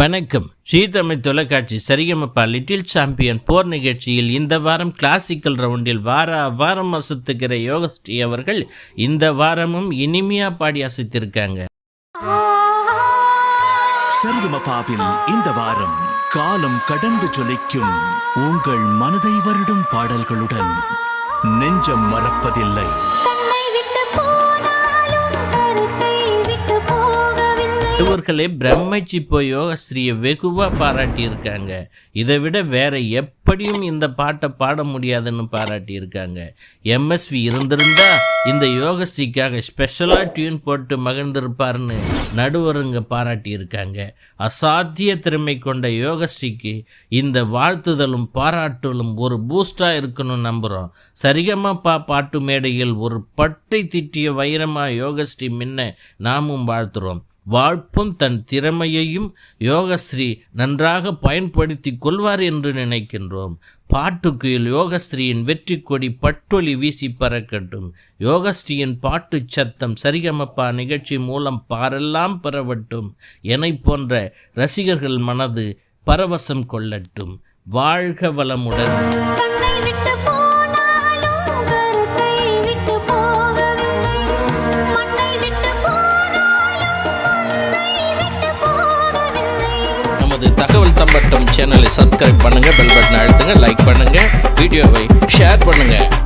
வணக்கம். ஜீ தமிழ் தொலைக்காட்சி Sarigamapa little champion போர் நிகழ்ச்சியில் இந்த வாரம் கிளாசிக்கல் ரவுண்டில் வார வாரம் அசத்துக்கிற யோகஸ்ரீ அவர்கள் இந்த வாரமும் இனிமையா பாடி அசைத்திருக்காங்க. சரிகமபாவில் இந்த வாரம் காலம் கடந்து ஜொலிக்கும் உங்கள் மனதை வருடும் பாடல்களுடன் நெஞ்சம் மறப்பதில்லை. போகவில்லை நடுவர்களே பிரம்மச்சி போய் யோகஸ்ரீயை வெகுவாக பாராட்டியிருக்காங்க. இதை விட வேற எப்படியும் இந்த பாட்டை பாட முடியாதுன்னு பாராட்டியிருக்காங்க. எம்எஸ்வி இருந்திருந்தா இந்த யோகஸ்ரீக்காக ஸ்பெஷலாக டியூன் போட்டு மகிழ்ந்திருப்பார்னு நடுவருங்க பாராட்டியிருக்காங்க. அசாத்திய திறமை கொண்ட யோகஸ்ரீக்கு இந்த வாழ்த்துதலும் பாராட்டுதலும் ஒரு பூஸ்டாக இருக்கணும்னு நம்புகிறோம் சரிகமாப்பா பாட்டு மேடையில் ஒரு பட்டை திட்டிய வைரமா யோகஸ்ரீ முன்ன நாமும் வாழ்த்துறோம். வாழ்ப்பும் தன் திறமையையும் யோகஸ்ரீ நன்றாக பயன்படுத்தி கொள்வார் என்று நினைக்கின்றோம். பாட்டுக்குயில் யோகஸ்ரீயின் வெற்றி கொடி பட்டொலி வீசி பறக்கட்டும். யோகஸ்ரீயின் பாட்டு சத்தம் சரிகமப்பா நிகழ்ச்சி மூலம் பாரெல்லாம் பரவட்டும் எனை போன்ற ரசிகர்கள் மனது பரவசம் கொள்ளட்டும். வாழ்க வளமுடன். தகவல் சேனலை சப்ஸ்கிரைப் பண்ணுங்கள் பெல் பட்டனை அழுத்துங்க லைக் பண்ணுங்கள் வீடியோவை ஷேர் பண்ணுங்கள்